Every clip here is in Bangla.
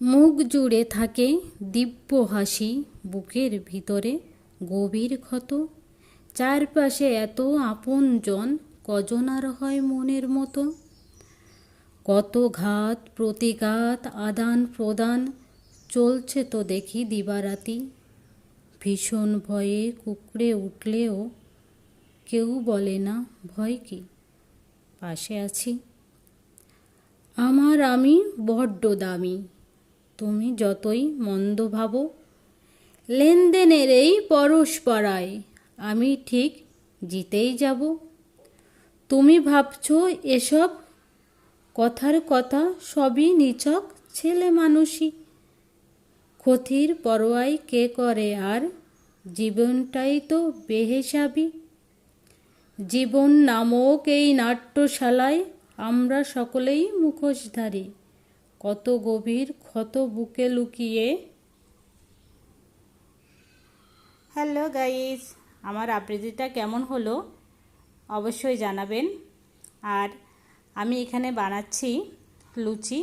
মুখ জুড়ে থাকে দিব্য হাসি, বুকের ভিতরে গভীর ক্ষত। চারপাশে এত আপনজন, কজন আর হয় মনের মতো? কত ঘাত, প্রতিঘাত, আদান প্রদান চলছে তো দেখি দিবারাতি। ভীষণ ভয়ে কুকড়ে উঠলেও কেউ বলে না, ভয় কি? পাশে আছি। আমার আমি বড্ড দামি। তুমি যতই মন্দ ভাবো, লেনদেনের এই পরস্পরায় আমি ঠিক জিতেই যাব। তুমি ভাবছ এসব? কথার কথা সবই নিছক ছেলে মানুষই। ক্ষতির পরোয়াই কে করে আর জীবনটাই তো বেহেসাবি। জীবন নামক এই নাট্যশালায় আমরা সকলেই মুখোশধারী। কত গভীর, ক্ষত বুকে লুকিয়ে। হ্যালো গাইস, আমার আবৃত্তিটা কেমন হলো? অবশ্যই জানাবেন। আর আমি এখানে বানাচ্ছি লুচি।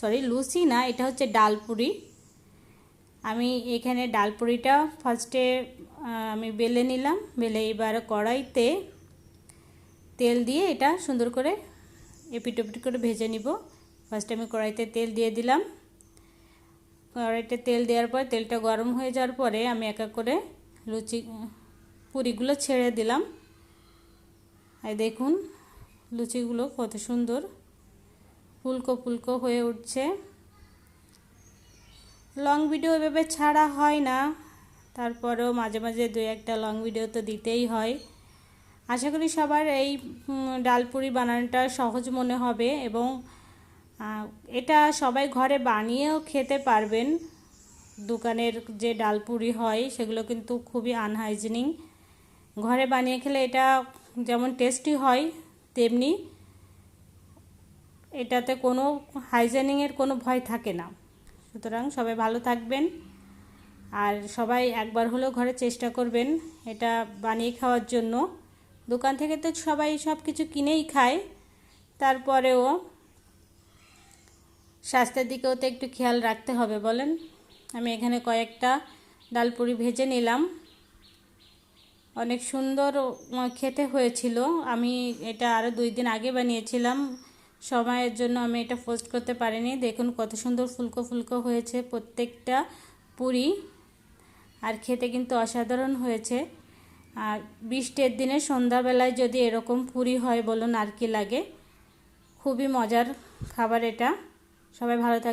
সরি লুচি না, এটা হচ্ছে ডালপুরি। আমি এখানে ডালপুরিটা ফার্স্টে আমি বেলে নিলাম। বেলে এবার কড়াইতে তেল দিয়ে এটা সুন্দর করে এপিট ওপিট করে ভেজে নিব। ফার্স্টে আমি কড়াইতে তেল দিয়ে দিলাম। কড়াইতে তেল দেওয়ার পর তেলটা গরম হয়ে যাওয়ার পরে আমি একা করে লুচি, পুরিগুলো ছেড়ে দিলাম। আর দেখুন লুচিগুলো কত সুন্দর ফুলকো ফুলকো হয়ে উঠছে। লং ভিডিও এভাবে ছাড়া হয় না। তারপরেও মাঝে মাঝে দু একটা লং ভিডিও তো দিতেই হয়। আশা করি সবার এই ডালপুরি বানানোটা সহজ মনে হবে এবং এটা সবাই ঘরে বানিয়েও খেতে পারবেন। দোকানের যে ডালপুরি হয়, সেগুলো কিন্তু খুবই আনহাইজিনিক ঘরে বানিয়ে খেলে এটা যেমন টেস্টি হয়, তেমনি এটাতে কোনো হাইজেনিংয়ের কোনো ভয় থাকে না। সুতরাং সবাই ভালো থাকবেন। আর সবাই একবার হলেও ঘরে চেষ্টা করবেন এটা বানিয়ে খাওয়ার জন্য। দোকান থেকে তো সবাই সব কিছু কিনেই খায়। তারপরেও স্বাস্থ্যের দিকেও তো একটু খেয়াল রাখতে হবে, বলেন। আমি এখানে কয়েকটা ডালপুরি ভেজে নিলাম। অনেক সুন্দর খেতে হয়েছিল। আমি এটা আরও দুই দিন আগে বানিয়েছিলাম। সময়ের জন্য আমি এটা পোস্ট করতে পারিনি। দেখুন কত সুন্দর ফুলকো ফুলকো হয়েছে প্রত্যেকটা পুরি। আর খেতে কিন্তু অসাধারণ হয়েছে। আর বৃষ্টির দিনে সন্ধ্যাবেলায় যদি এরকম পুরি হয় বলুন আর কি লাগে। খুবই মজার খাবার এটা। সবাই ভালো থাক